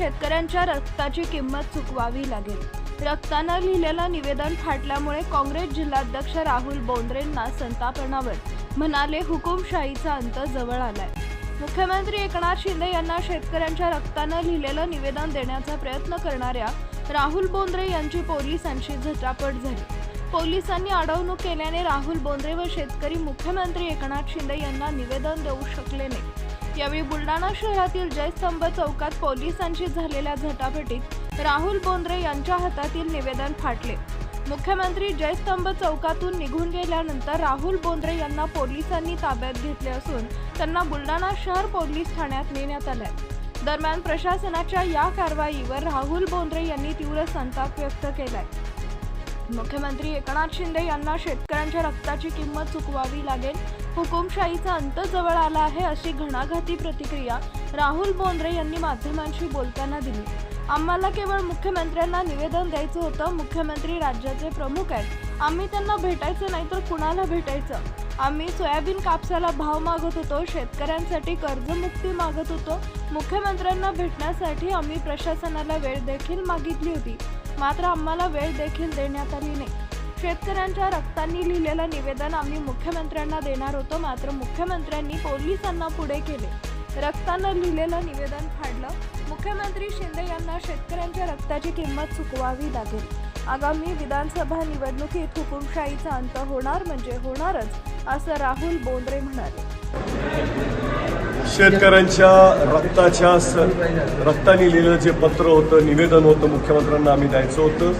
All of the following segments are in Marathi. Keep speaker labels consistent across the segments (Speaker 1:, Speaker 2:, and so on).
Speaker 1: शेतकऱ्यांच्या रक्ताची किंमत चुकवावी लागेल. रक्तानं लिहिलेलं निवेदन फाटल्यामुळे काँग्रेस जिल्हाध्यक्ष राहुल बोंद्रेंना संतापनावर. म्हणाले हुकुमशाहीचा अंत जवळ आलाय. मुख्यमंत्री एकनाथ शिंदे यांना शेतकऱ्यांच्या रक्तानं लिहिलेलं निवेदन देण्याचा प्रयत्न करणाऱ्या राहुल बोंद्रे यांची पोलिसांशी झटापट झाली. पोलिसांनी अडवणूक केल्याने राहुल बोंद्रे व शेतकरी मुख्यमंत्री एकनाथ शिंदे यांना निवेदन देऊ शकले नाही यावेळी बुलढाणा शहरातील जयस्तंभ चौकात पोलिसांशी झालेल्या झटापटीत राहुल बोंद्रे यांच्या हातातील निवेदन फाटले. मुख्यमंत्री जयस्तंभ चौकातून निघून गेल्यानंतर राहुल बोंद्रे यांना पोलिसांनी ताब्यात घेतले असून त्यांना बुलढाणा शहर पोलीस ठाण्यात नेण्यात आलंय. दरम्यान प्रशासनाच्या या कारवाईवर राहुल बोंद्रे यांनी तीव्र संताप व्यक्त केलाय. मुख्यमंत्री एकनाथ शिंदे यांना शेतकऱ्यांच्या रक्ताची किंमत चुकवावी लागेल. हुकुमशाहीचा अंत जवळ आला आहे अशी घणाघाती प्रतिक्रिया राहुल बोंद्रे यांनी माध्यमांशी बोलताना दिली. आम्हाला केवळ मुख्यमंत्र्यांना निवेदन द्यायचं होतं मुख्यमंत्री राज्याचे प्रमुख आहेत. आम्ही त्यांना भेटायचं नाही तर कुणाला भेटायचं? आम्ही सोयाबीन कापसाला भाव मागत होतो शेतकऱ्यांसाठी कर्जमुक्ती मागत होतो. मुख्यमंत्र्यांना भेटण्यासाठी आम्ही प्रशासनाला वेळ देखील मागितली होती. मात्र आम्हाला वेळ देखील देण्यात आली नाही. शेतकऱ्यांच्या रक्तांनी लिहिलेलं निवेदन आम्ही मुख्यमंत्र्यांना देणार होतो मात्र मुख्यमंत्र्यांनी पोलिसांना पुढे केले. रक्तानं लिहिलेलं निवेदन फाडलं. मुख्यमंत्री शिंदे यांना शेतकऱ्यांच्या रक्ताची किंमत चुकवावी लागेल. आगामी विधानसभा निवडणुकीत हुकुमशाहीचा अंत होणार म्हणजे होणारच असं राहुल बोंद्रे म्हणाले.
Speaker 2: शेतकऱ्यांच्या रक्ताच्या स रक्ताने लिहिलेलं जे पत्र होतं निवेदन होतं मुख्यमंत्र्यांना आम्ही द्यायचं होतं.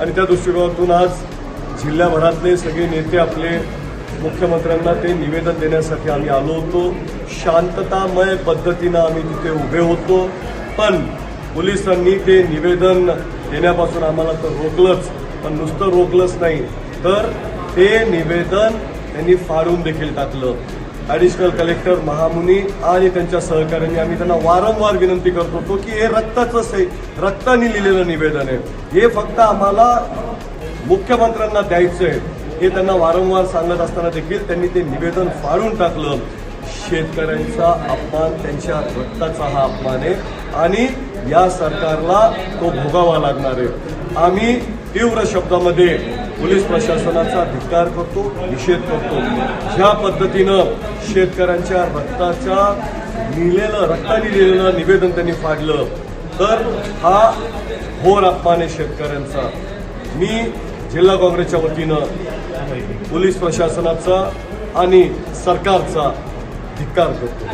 Speaker 2: आणि त्या दृष्टिकोनातून आज जिल्ह्याभरातले सगळे नेते आपले मुख्यमंत्र्यांना ते निवेदन देण्यासाठी आम्ही आलो होतो. शांततामय पद्धतीनं आम्ही तिथे उभे होतो. पण पोलिसांनी ते निवेदन देण्यापासून आम्हाला तर रोखलंच पण नुसतं रोखलंच नाही. तर ते निवेदन त्यांनी फाडून देखील टाकलं. ॲडिशनल कलेक्टर महामुनी आणि त्यांच्या सहकाऱ्यांनी आम्ही त्यांना वारंवार विनंती करत होतो की हे रक्ताचं आहे रक्ताने लिहिलेलं निवेदन आहे. हे फक्त आम्हाला मुख्यमंत्र्यांना द्यायचं आहे. हे त्यांना वारंवार सांगत असताना देखील त्यांनी ते निवेदन फाडून टाकलं. शेतकऱ्यांचा अपमान त्यांच्या रक्ताचा हा अपमान आहे आणि या सरकारला तो भोगावा लागणार आहे. आम्ही तीव्र शब्दामध्ये पोलीस प्रशासनाचा धिक्कार करतो निषेध करतो. ज्या पद्धतीनं शेतकऱ्यांच्या रक्ताच्या लिहिलेलं रक्ताने लिहिलेलं निवेदन त्यांनी फाडलं तर हा घोर अपमान आहे शेतकऱ्यांचा. मी जिल्हा काँग्रेसच्या वतीनं पोलीस प्रशासनाचा आणि सरकारचा धिक्कार करतो.